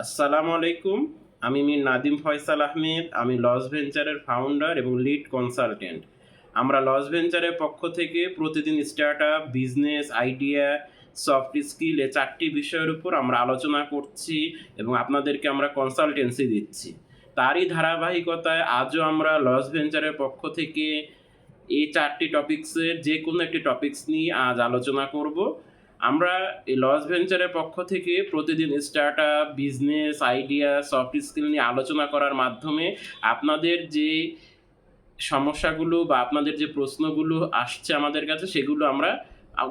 আসসালামু আলাইকুম, আমি মির নাদিম ফয়সাল আহমেদ, আমি লস ভেঞ্চারের ফাউন্ডার এবং লিড কনসালটেন্ট আমরা লস ভেঞ্চারের পক্ষ থেকে প্রতিদিন startup business idea soft skill এ চারটি বিষয়ের উপর আমরা আলোচনা করছি এবং আপনাদেরকে আমরা কনসালটেন্সি দিচ্ছি। তারই ধারাবাহিকতায় আজও আমরা লস ভেঞ্চারের পক্ষ থেকে এই চারটি টপিক্সের যে কোনো একটি টপিক্স নিয়ে আজ আলোচনা করব। আমরা এই লস ভেঞ্চারের পক্ষ থেকে প্রতিদিন startup business idea soft skill নিয়ে আলোচনা করার মাধ্যমে আপনাদের যে সমস্যাগুলো বা আপনাদের যে প্রশ্নগুলো আসছে আমাদের কাছে, সেগুলো আমরা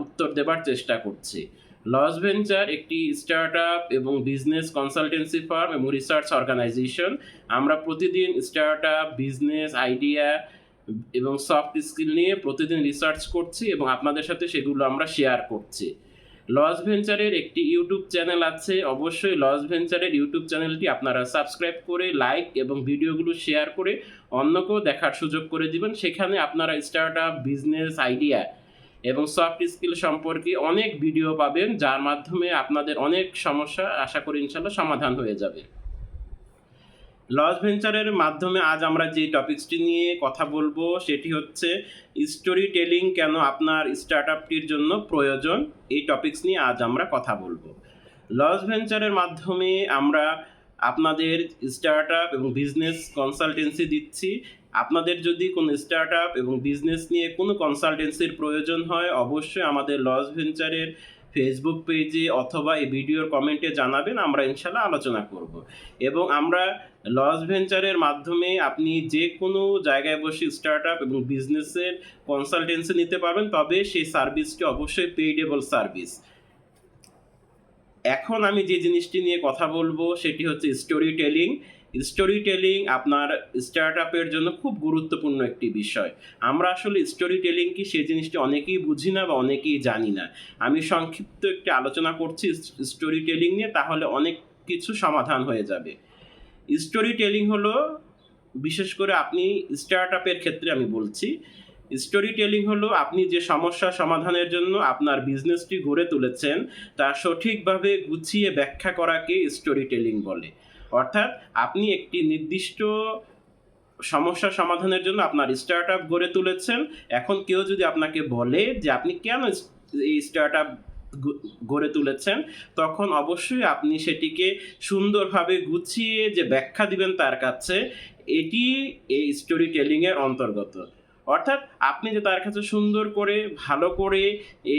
উত্তর দেবার চেষ্টা করছি। লস ভেঞ্চার একটি স্টার্ট আপ এবং বিজনেস কনসালটেন্সি ফার্ম এবং রিসার্চ অর্গানাইজেশন আমরা প্রতিদিন স্টার্ট আপ বিজনেস আইডিয়া এবং সফট স্কিল নিয়ে প্রতিদিন রিসার্চ করছি এবং আপনাদের সাথে সেগুলো আমরা শেয়ার করছি। লস ভেঞ্চারের একটি ইউটিউব চ্যানেল আছে। অবশ্যই লস ভেঞ্চারের ইউটিউব চ্যানেলটি আপনারা সাবস্ক্রাইব করে লাইক এবং ভিডিওগুলো শেয়ার করে অন্যকেও দেখার সুযোগ করে দিবেন। সেখানে আপনারা স্টার্ট আপ বিজনেস আইডিয়া এবং সফট স্কিল সম্পর্কে অনেক ভিডিও পাবেন, যার মাধ্যমে আপনাদের অনেক সমস্যা আশা করি ইনশাল্লাহ সমাধান হয়ে যাবে। লস ভেঞ্চারের মাধ্যমে আজ আমরা যে টপিকসটি নিয়ে কথা বলব, সেটি হচ্ছে স্টোরি টেলিং কেন আপনার স্টার্ট আপটির জন্য প্রয়োজন? এই টপিকস নিয়ে আজ আমরা কথা বলব। লস ভেঞ্চারের মাধ্যমে আমরা আপনাদের স্টার্ট আপ এবং বিজনেস কনসালটেন্সি দিচ্ছি। আপনাদের যদি কোনো স্টার্ট আপ এবং বিজনেস নিয়ে কোনো কনসালটেন্সির প্রয়োজন হয়, অবশ্যই আমাদের লস ভেঞ্চারের ফেসবুক পেজে অথবা এই ভিডিওর কমেন্টে জানাবেন, আমরা ইনশাল্লাহ আলোচনা করব। এবং আমরা লস ভেঞ্চারের মাধ্যমে আপনি যে কোনো জায়গায় বসে স্টার্ট আপ এবং বিজনেসের কনসালটেন্সি নিতে পারবেন, তবে সেই সার্ভিসটি অবশ্যই পেইডেবল সার্ভিস এখন আমি যে জিনিসটি নিয়ে কথা বলব, সেটি হচ্ছে স্টোরি টেলিং স্টোরি টেলিং আপনার স্টার্ট আপের জন্য খুব গুরুত্বপূর্ণ একটি বিষয়। আমরা আসলে স্টোরি টেলিং কি সেই জিনিসটি অনেকেই বুঝি না বা অনেকেই জানি না। আমি সংক্ষিপ্ত একটি আলোচনা করছি স্টোরি টেলিং নিয়ে, তাহলে অনেক কিছু সমাধান হয়ে যাবে। স্টোরি টেলিং হলো, বিশেষ করে আপনি স্টার্ট আপের ক্ষেত্রে আমি বলছি স্টোরি টেলিং হলো আপনি যে সমস্যা সমাধানের জন্য আপনার বিজনেসটি গড়ে তুলেছেন, তা সঠিকভাবে গুছিয়ে ব্যাখ্যা করাকে স্টোরি টেলিং বলে। অর্থাৎ আপনি একটি নির্দিষ্ট সমস্যা সমাধানের জন্য আপনার স্টার্ট আপ গড়ে তুলেছেন। এখন কেউ যদি আপনাকে বলে যে আপনি কেন এই স্টার্ট আপ গড়ে তুলেছেন, তখন অবশ্যই আপনি সেটিকে সুন্দরভাবে গুছিয়ে যে ব্যাখ্যা দিবেন তার কাছে, এটি এই স্টোরি টেলিংয়ের অন্তর্গত। অর্থাৎ আপনি যে তার কাছে সুন্দর করে, ভালো করে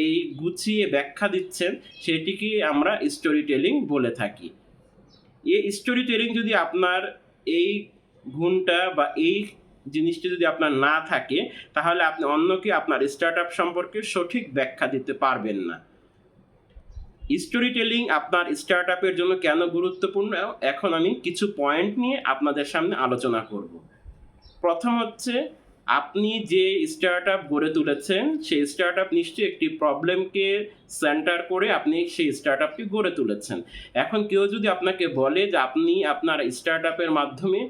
এই গুছিয়ে ব্যাখ্যা দিচ্ছেন, সেটিকে আমরা স্টোরি টেলিং বলে থাকি। এই স্টোরি টেলিং যদি আপনার এই গুণটা বা এই জিনিসটি যদি আপনার না থাকে, তাহলে আপনি অন্যকে আপনার স্টার্ট আপ সম্পর্কে সঠিক ব্যাখ্যা দিতে পারবেন না। স্টোরি টেলিং আপনার স্টার্ট আপের জন্য কেন গুরুত্বপূর্ণ? এখন আমি কিছু পয়েন্ট নিয়ে আপনাদের সামনে আলোচনা করব। প্রথম হচ্ছে আপনি যে স্টার্ট আপ গড়ে তুলেছেন, সেই স্টার্ট আপ নিশ্চয়ই একটি প্রবলেমকে সেন্টার করে আপনি সেই স্টার্ট আপটি গড়ে তুলেছেন। এখন কেউ যদি আপনাকে বলে যে আপনি আপনার স্টার্ট আপের মাধ্যমে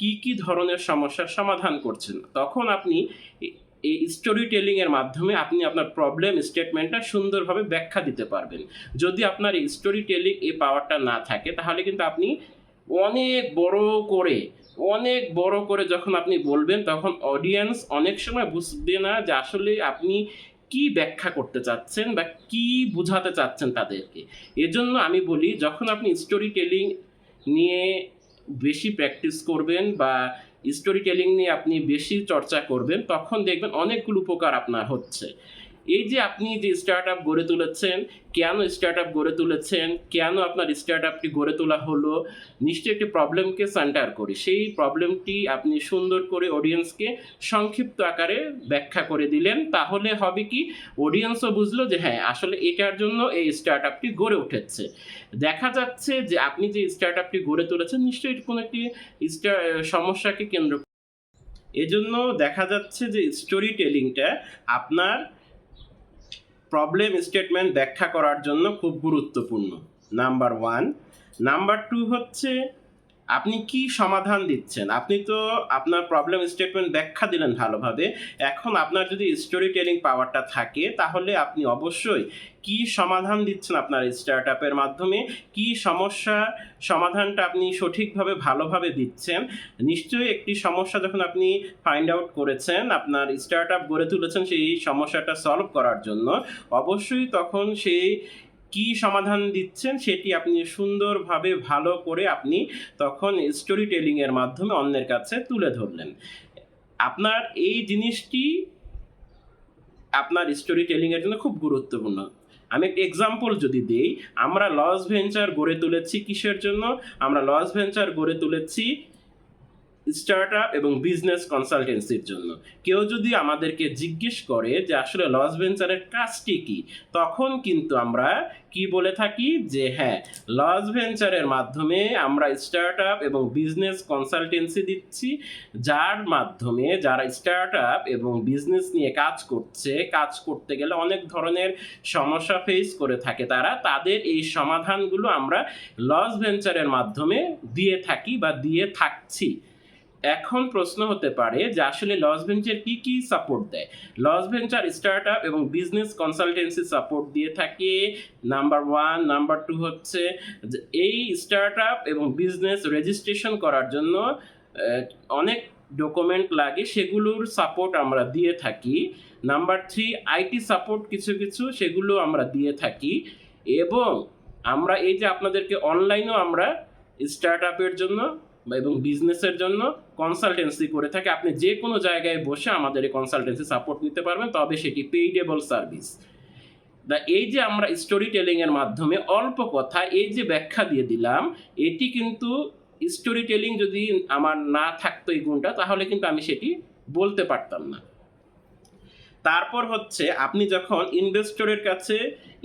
কি কি ধরনের সমস্যার সমাধান করছেন, তখন আপনি এই স্টোরি টেলিংয়ের মাধ্যমে আপনি আপনার প্রবলেম স্টেটমেন্টটা সুন্দরভাবে ব্যাখ্যা দিতে পারবেন। যদি আপনার স্টোরি টেলিং এই পাওয়ারটা না থাকে, তাহলে কিন্তু আপনি অনেক বড় করে, অনেক বড় করে যখন আপনি বলবেন, তখন অডিয়েন্স অনেক সময় বুঝবে না যে আসলে আপনি কি ব্যাখ্যা করতে চাচ্ছেন বা কি বোঝাতে চাচ্ছেন তাদেরকে। এজন্য আমি বলি, যখন আপনি স্টোরি টেলিং নিয়ে বেশি প্র্যাকটিস করবেন বা স্টোরি টেলিং নিয়ে আপনি বেশি চর্চা করবেন, তখন দেখবেন অনেকগুলো উপকার আপনার হচ্ছে। এই যে আপনি যে স্টার্ট আপ গড়ে তুলেছেন, কেন স্টার্ট আপ গড়ে তুলেছেন, কেন আপনার স্টার্ট আপটি গড়ে তোলা হলো, নিশ্চয়ই একটি প্রবলেমকে সেন্টার করে। সেই প্রবলেমটি আপনি সুন্দর করে অডিয়েন্সকে সংক্ষিপ্ত আকারে ব্যাখ্যা করে দিলেন। তাহলে হবে কি অডিয়েন্সও বুঝলো যে হ্যাঁ আসলে এটার জন্য এই স্টার্ট আপটি গড়ে উঠেছে। দেখা যাচ্ছে যে আপনি যে স্টার্ট আপটি গড়ে তুলেছেন, নিশ্চয়ই কোনো একটি সমস্যাকে কেন্দ্র এজন্য দেখা যাচ্ছে যে স্টোরি টেলিংটা আপনার প্রবলেম স্টেটমেন্ট ব্যাখ্যা করার জন্য খুব গুরুত্বপূর্ণ। নাম্বার ওয়ান নাম্বার টু হচ্ছে আপনি কি সমাধান দিচ্ছেন? আপনি তো আপনার প্রবলেম স্টেটমেন্ট ব্যাখ্যা দিলেন ভালোভাবে। এখন আপনার যদি স্টোরি টেলিং পাওয়ারটা থাকে, তাহলে আপনি অবশ্যই কি সমাধান দিচ্ছেন আপনার স্টার্ট আপের মাধ্যমে? কি সমস্যা সমাধানটা আপনি সঠিকভাবে, ভালোভাবে দিচ্ছেন? নিশ্চয়ই একটি সমস্যা যখন আপনি ফাইন্ড আউট করেছেন, আপনার স্টার্ট আপ গড়ে তুলেছেন সেই সমস্যাটা সলভ করার জন্য, অবশ্যই তখন সেই কি সমাধান দিচ্ছেন সেটি আপনি সুন্দরভাবে ভালো করে আপনি তখন স্টোরি টেলিংয়ের মাধ্যমে অন্যের কাছে তুলে ধরলেন। আপনার এই জিনিসটি আপনার স্টোরি টেলিংয়ের জন্য খুব গুরুত্বপূর্ণ। আমি একটা এক্সাম্পল যদি দিই, আমরা লস ভেঞ্চার গড়ে তুলেছি কিসের জন্য? আমরা লস ভেঞ্চার গড়ে তুলেছি স্টার্ট আপ এবং বিজনেস কনসালটেন্সির জন্য। কেউ যদি আমাদেরকে জিজ্ঞেস করে যে আসলে লস ভেঞ্চারের কাজটি কি, তখন কিন্তু আমরা কি বলে থাকি যে হ্যাঁ লস ভেঞ্চারের মাধ্যমে আমরা স্টার্ট আপ এবং বিজনেস কনসালটেন্সি দিচ্ছি, যার মাধ্যমে যারা স্টার্ট আপ এবং বিজনেস নিয়ে কাজ করছে, কাজ করতে গেলে অনেক ধরনের সমস্যা ফেস করে থাকে তারা, তাদের এই সমাধানগুলো আমরা লস ভেঞ্চারের মাধ্যমে দিয়ে থাকি বা দিয়ে থাকছি। এখন প্রশ্ন হতে পারে যে আসলে লস ভেঞ্চার কি কি সাপোর্ট দেয়? লস ভেঞ্চার স্টার্ট আপ এবং বিজনেস কনসালটেন্সি সাপোর্ট দিয়ে থাকে। নাম্বার ওয়ান নাম্বার টু হচ্ছে এই স্টার্ট আপ এবং বিজনেস রেজিস্ট্রেশন করার জন্য অনেক ডকুমেন্ট লাগে, সেগুলোর সাপোর্ট আমরা দিয়ে থাকি। নাম্বার থ্রি আইটি সাপোর্ট কিছু কিছু, সেগুলো আমরা দিয়ে থাকি। এবং আমরা এই যে আপনাদেরকে অনলাইনেও আমরা স্টার্ট আপের জন্য এবং বিজনেসের জন্য কনসালটেন্সি করে থাকে। আপনি যে কোনো জায়গায় বসে আমাদের এই কনসালটেন্সি সাপোর্ট নিতে পারবেন, তবে সেটি পেইডেবল সার্ভিস দা এই যে আমরা স্টোরি টেলিংয়ের মাধ্যমে অল্প কথা, এই যে ব্যাখ্যা দিয়ে দিলাম, এটি কিন্তু স্টোরি টেলিং যদি আমার না থাকতো এই গুণটা, তাহলে কিন্তু আমি সেটি বলতে পারতাম না। তারপর হচ্ছে, আপনি যখন ইনভেস্টরের কাছে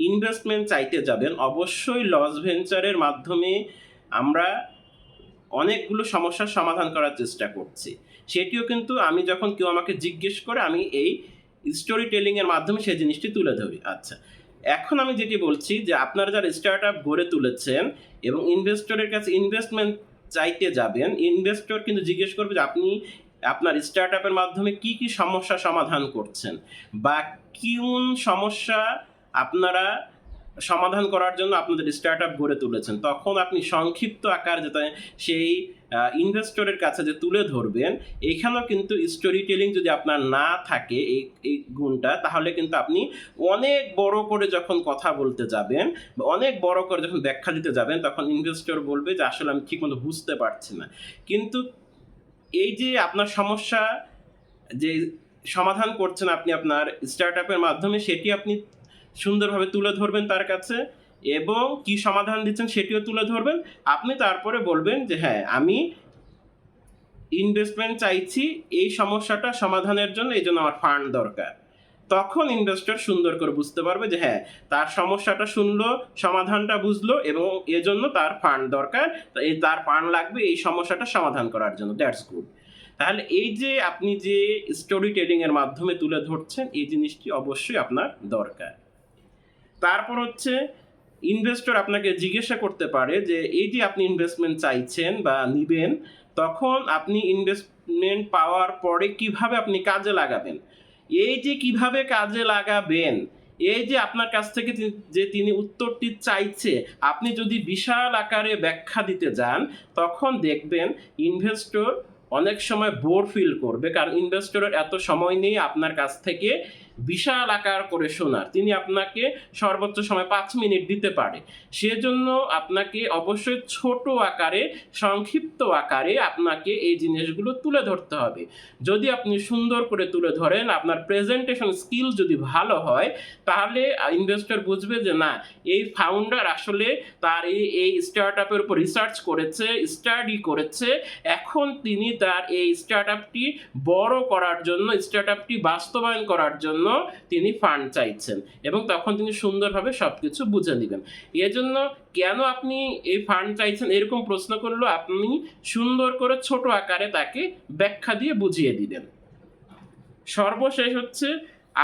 ইনভেস্টমেন্ট চাইতে যাবেন, অবশ্যই লস ভেঞ্চারের মাধ্যমে আমরা অনেকগুলো সমস্যার সমাধান করার চেষ্টা করছি। সেটিও কিন্তু আমি যখন কেউ আমাকে জিজ্ঞেস করে, আমি এই স্টোরি টেলিংয়ের মাধ্যমে সেই জিনিসটি তুলে ধরি। আচ্ছা এখন আমি যেটি বলছি যে আপনারা যারা স্টার্ট আপ গড়ে তুলেছেন এবং ইনভেস্টরের কাছে ইনভেস্টমেন্ট চাইতে যাবেন ইনভেস্টর কিন্তু জিজ্ঞেস করবে যে আপনি আপনার স্টার্ট আপের মাধ্যমে কি কি সমস্যা সমাধান করছেন বা কোন সমস্যা আপনারা সমাধান করার জন্য আপনাদের স্টার্ট আপ গড়ে তুলেছেন। তখন আপনি সংক্ষিপ্ত আকার যেটা সেই ইনভেস্টরের কাছে যে তুলে ধরবেন, এখানেও কিন্তু স্টোরি টেলিং যদি আপনার না থাকে এই এই গুণটা, তাহলে কিন্তু আপনি অনেক বড় করে যখন কথা বলতে যাবেন অনেক বড় করে যখন ব্যাখ্যা দিতে যাবেন, তখন ইনভেস্টর বলবে যে, আসলে আমি ঠিকমতো বুঝতে পারছি না। কিন্তু এই যে আপনার সমস্যা যে সমাধান করছেন আপনি আপনার স্টার্ট আপের মাধ্যমে, সেটি আপনি সুন্দরভাবে তুলে ধরবেন তার কাছে এবং কি সমাধান দিচ্ছেন সেটিও তুলে ধরবেন। আপনি তারপরে বলবেন যে হ্যাঁ আমি ইনভেস্টমেন্ট চাইছি, এই সমস্যাটা সমাধানের জন্য, এই জন্য আমার ফান্ড দরকার। তখন ইনভেস্টর সুন্দর করে বুঝতে পারবে যে হ্যাঁ তার সমস্যাটা শুনলো, সমাধানটা বুঝলো এবং এজন্য তার ফান্ড দরকার। এই তার ফান্ড লাগবে, এই সমস্যাটা সমাধান করার জন্য। দ্যাটস গুড তাহলে এই যে আপনি যে স্টোরি টেলিং এর মাধ্যমে তুলে ধরছেন, এই জিনিসটি অবশ্যই আপনার দরকার। তারপর হচ্ছে ইনভেস্টর আপনাকে জিজ্ঞাসা করতে পারে যে, এই যে আপনি ইনভেস্টমেন্ট চাইছেন বা নিবেন, তখন আপনি ইনভেস্টমেন্ট পাওয়ার পরে কীভাবে আপনি কাজে লাগাবেন? এই যে কীভাবে কাজে লাগাবেন, এই যে আপনার কাছ থেকে যে তিনি উত্তরটি চাইছে, আপনি যদি বিশাল আকারে ব্যাখ্যা দিতে যান, তখন দেখবেন ইনভেস্টর অনেক সময় বোর ফিল করবে। কারণ ইনভেস্টরের এত সময় নেই আপনার কাছ থেকে বিশাল আকার করে শোনার তিনি আপনাকে সর্বোচ্চ সময় পাঁচ মিনিট দিতে পারে। সেজন্য আপনাকে অবশ্যই ছোট আকারে, সংক্ষিপ্ত আকারে আপনাকে এই জিনিসগুলো তুলে ধরতে হবে। যদি আপনি সুন্দর করে তুলে ধরেন, আপনার প্রেজেন্টেশন স্কিল যদি ভালো হয়, তাহলে ইনভেস্টর বুঝবে যে, না, এই ফাউন্ডার আসলে তার এই এই স্টার্ট আপের উপর রিসার্চ করেছে স্টাডি করেছে। এখন তিনি তার এই স্টার্ট আপটি বড় করার জন্য স্টার্ট আপটি বাস্তবায়ন করার জন্য তিনি ফান্ড চাইছেন এবং তখন তিনি সুন্দরভাবে সব কিছু বুঝে নেবেন। জন্য কেন আপনি এই ফান্ড চাইছেন? এরকম প্রশ্ন করলেও আপনি সুন্দর করে ছোট আকারে তাকে ব্যাখ্যা দিয়ে বুঝিয়ে দিবেন সর্বশেষ হচ্ছে,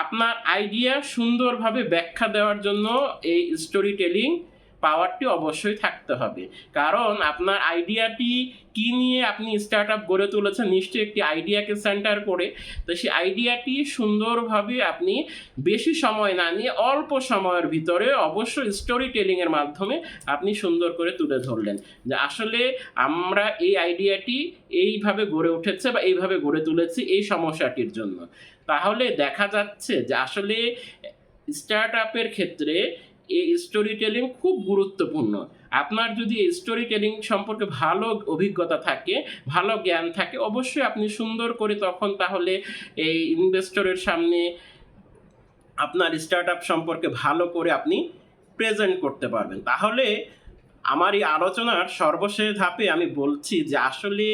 আপনার আইডিয়া সুন্দরভাবে ব্যাখ্যা দেওয়ার জন্য এই স্টোরি টেলিং পাওয়ারটি অবশ্যই থাকতে হবে। কারণ আপনার আইডিয়াটি কি নিয়ে আপনি স্টার্ট আপ গড়ে তুলেছেন নিশ্চয়ই একটি আইডিয়াকে সেন্টার করে। তো সেই আইডিয়াটি সুন্দরভাবে আপনি বেশি সময় না নিয়ে অল্প সময়ের ভিতরে অবশ্যই স্টোরি টেলিংয়ের মাধ্যমে আপনি সুন্দর করে তুলে ধরলেন। যে আসলে আমরা এই আইডিয়াটি এইভাবে গড়ে উঠেছে বা এইভাবে গড়ে তুলেছি এই সমস্যাটির জন্য। তাহলে দেখা যাচ্ছে যে আসলে স্টার্ট আপের ক্ষেত্রে এই স্টোরি টেলিং খুব গুরুত্বপূর্ণ। আপনার যদি স্টোরি টেলিং সম্পর্কে ভালো অভিজ্ঞতা থাকে, ভালো জ্ঞান থাকে, অবশ্যই আপনি সুন্দর করে তখন তাহলে এই ইনভেস্টরের সামনে আপনার স্টার্ট আপ সম্পর্কে ভালো করে আপনি প্রেজেন্ট করতে পারবেন। তাহলে আমার এই আলোচনার সর্বশেষ ধাপে আমি বলছি যে আসলে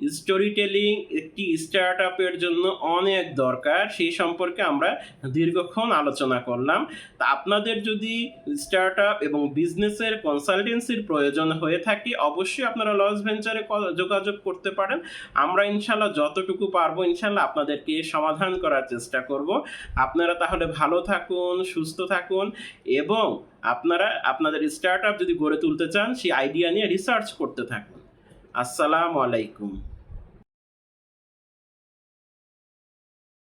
স্টোরি টেলিং একটি স্টার্ট আপের জন্য অনেক দরকার, সেই সম্পর্কে আমরা দীর্ঘক্ষণ আলোচনা করলাম। তা আপনাদের যদি স্টার্ট আপ এবং বিজনেসের কনসালটেন্সির প্রয়োজন হয়ে থাকে, অবশ্যই আপনারা লস ভেঞ্চারে যোগাযোগ করতে পারেন। আমরা ইনশাল্লাহ যতটুকু পারব ইনশাল্লাহ আপনাদেরকে সমাধান করার চেষ্টা করব। আপনারা তাহলে ভালো থাকুন, সুস্থ থাকুন এবং আপনারা, আপনাদের স্টার্ট আপ যদি গড়ে তুলতে চান, সেই আইডিয়া নিয়ে রিসার্চ করতে থাকুন। আসসালামু আলাইকুম।